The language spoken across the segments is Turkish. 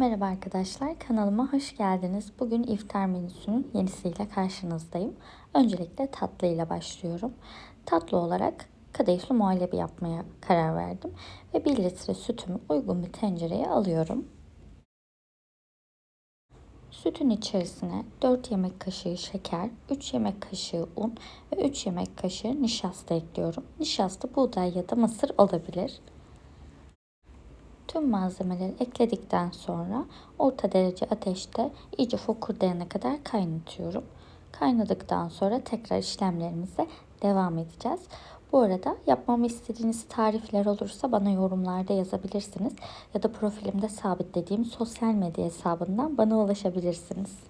Merhaba arkadaşlar, kanalıma hoş geldiniz. Bugün iftar menüsünün yenisiyle karşınızdayım. Öncelikle tatlı ile başlıyorum. Tatlı olarak kadayıflı muhallebi yapmaya karar verdim. Ve 1 litre sütümü uygun bir tencereye alıyorum. Sütün içerisine 4 yemek kaşığı şeker, 3 yemek kaşığı un ve 3 yemek kaşığı nişasta ekliyorum. Nişasta buğday ya da mısır olabilir. Tüm malzemeleri ekledikten sonra orta derece ateşte iyice fokurdayana kadar kaynatıyorum. Kaynadıktan sonra tekrar işlemlerimize devam edeceğiz. Bu arada yapmamı istediğiniz tarifler olursa bana yorumlarda yazabilirsiniz ya da profilimde sabitlediğim sosyal medya hesabından bana ulaşabilirsiniz.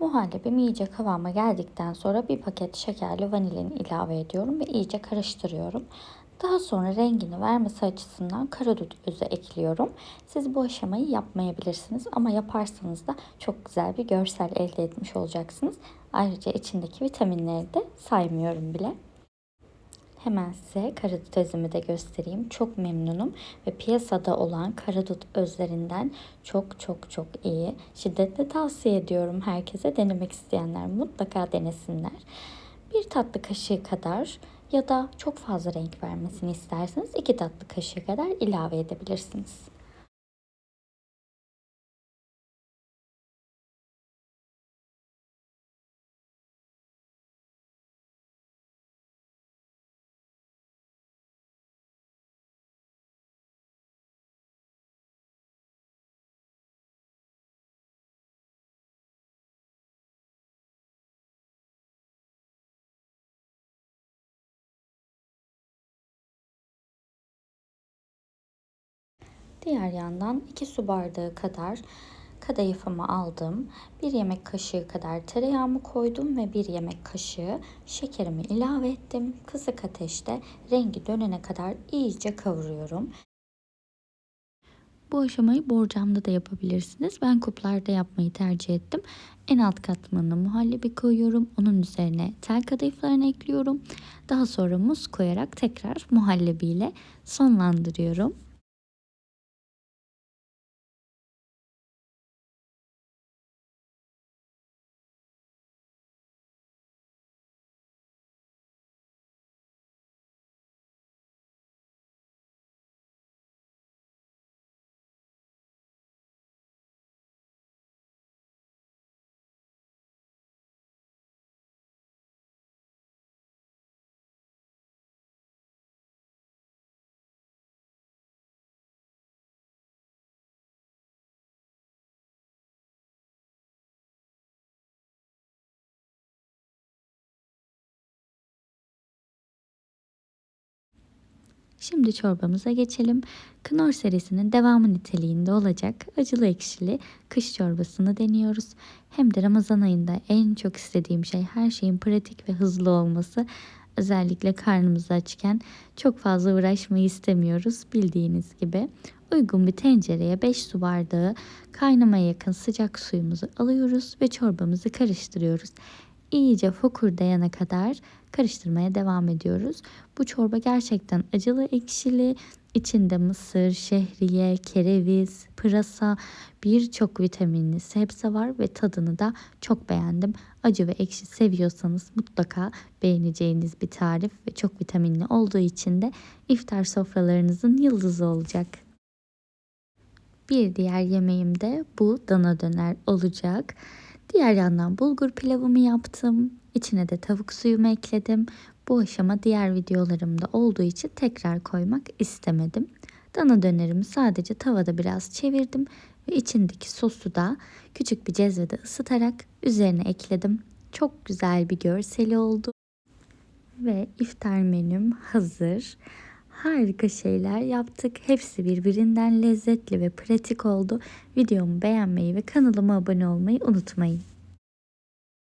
Muhallebim iyice kıvama geldikten sonra bir paket şekerli vanilin ilave ediyorum ve iyice karıştırıyorum. Daha sonra rengini vermesi açısından karadut özü ekliyorum. Siz bu aşamayı yapmayabilirsiniz ama yaparsanız da çok güzel bir görsel elde etmiş olacaksınız. Ayrıca içindeki vitaminleri de saymıyorum bile. Hemen size karadut özümü de göstereyim. Çok memnunum ve piyasada olan karadut özlerinden çok çok çok iyi. Şiddetle tavsiye ediyorum herkese denemek isteyenler mutlaka denesinler. Bir tatlı kaşığı kadar ya da çok fazla renk vermesini isterseniz iki tatlı kaşığı kadar ilave edebilirsiniz. Diğer yandan 2 su bardağı kadar kadayıfımı aldım. 1 yemek kaşığı kadar tereyağımı koydum ve 1 yemek kaşığı şekerimi ilave ettim. Kısık ateşte rengi dönene kadar iyice kavuruyorum. Bu aşamayı borcamda da yapabilirsiniz. Ben kuplarda yapmayı tercih ettim. En alt katmanına muhallebi koyuyorum. Onun üzerine tel kadayıflarını ekliyorum. Daha sonra muz koyarak tekrar muhallebiyle sonlandırıyorum. Şimdi çorbamıza geçelim. Knorr serisinin devamı niteliğinde olacak acılı ekşili kış çorbasını deniyoruz. Hem de Ramazan ayında en çok istediğim şey her şeyin pratik ve hızlı olması. Özellikle karnımız açken çok fazla uğraşmayı istemiyoruz bildiğiniz gibi. Uygun bir tencereye 5 su bardağı kaynamaya yakın sıcak suyumuzu alıyoruz ve çorbamızı karıştırıyoruz iyice fokurdayana kadar karıştırmaya devam ediyoruz. Bu çorba gerçekten acılı ekşili. İçinde mısır, şehriye, kereviz, pırasa, birçok vitaminli sebze var ve tadını da çok beğendim. Acı ve ekşi seviyorsanız mutlaka beğeneceğiniz bir tarif ve çok vitaminli olduğu için de iftar sofralarınızın yıldızı olacak. Bir diğer yemeğim de bu dana döner olacak. Diğer yandan bulgur pilavımı yaptım. İçine de tavuk suyumu ekledim. Bu aşama diğer videolarımda olduğu için tekrar koymak istemedim. Dana dönerimi sadece tavada biraz çevirdim ve içindeki sosu da küçük bir cezvede ısıtarak üzerine ekledim. Çok güzel bir görseli oldu. Ve iftar menüm hazır. Harika şeyler yaptık. Hepsi birbirinden lezzetli ve pratik oldu. Videomu beğenmeyi ve kanalıma abone olmayı unutmayın.